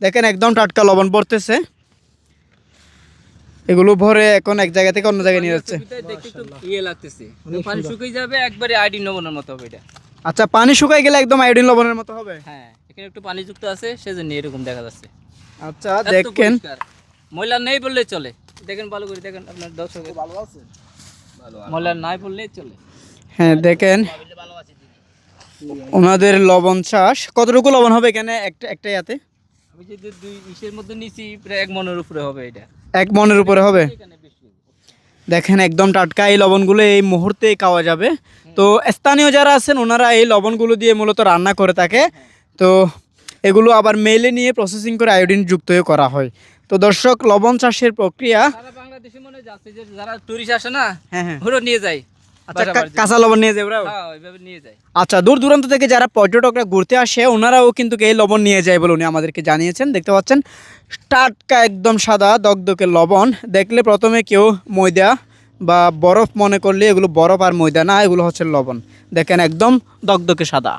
দেখেন একদম টাটকা লবণ পড়তেছে। এগুলো ভরে এখন এক জায়গা থেকে অন্য জায়গায় নিয়ে যাচ্ছে। ইয়ে লাগতেছে পানি শুকিয়ে যাবে একবারে আইডিন লবণের মতো হবে এটা। আচ্ছা পানি শুকাই গেলে একদম আয়োডিন লবণের মতো হবে? হ্যাঁ এখানে একটু পানি যুক্ত আছে সেজন্য এরকম দেখা যাচ্ছে। আচ্ছা দেখেন। ময়লা নেই বললে চলে। দেখেন ভালো করে দেখেন আপনার দর্শক। ভালো আছে? ময়লা নাই বললেই চলে। হ্যাঁ দেখেন। ওনাদের লবণ চাষ। কতটুকু লবণ হবে এখানে? একটা একটা ইয়াতে। আমি যদি দুই ইসের মধ্যে নিছি প্রায় এক মনের উপরে হবে এটা। এক মনের উপরে হবে? দেখেন একদম টাটকা এই লবণগুলো এই মুহূর্তে খাওয়া যাবে। তো স্থানীয় যারা আছেন ওনারা এই লবণগুলো দিয়ে মূলত রান্না করে থাকে। তো এগুলো আবার মেলে নিয়ে প্রসেসিং করে আয়োডিন যুক্ত হয়ে করা হয়। তো দর্শক লবণ চাষের প্রক্রিয়া বাংলাদেশে মনে যাচ্ছে যে যারা টুরিস্ট আসে না হ্যাঁ হ্যাঁ। নিয়ে যায়। আচ্ছা। কাঁচা লবণ নিয়ে? হ্যাঁ নিয়ে যায় আচ্ছা দূর দূরান্ত থেকে যারা পর্যটকরা ঘুরতে আসে ওনারাও কিন্তু এই লবণ নিয়ে যায় বলে উনি আমাদেরকে জানিয়েছেন দেখতে পাচ্ছেন টাটকা একদম সাদা দগদকে লবণ দেখলে প্রথমে কেউ ময়দা বা বরফ মনে করলে এগুলো বরফ আর ময়দা না এগুলো হচ্ছে লবণ দেখেন একদম দগদকে সাদা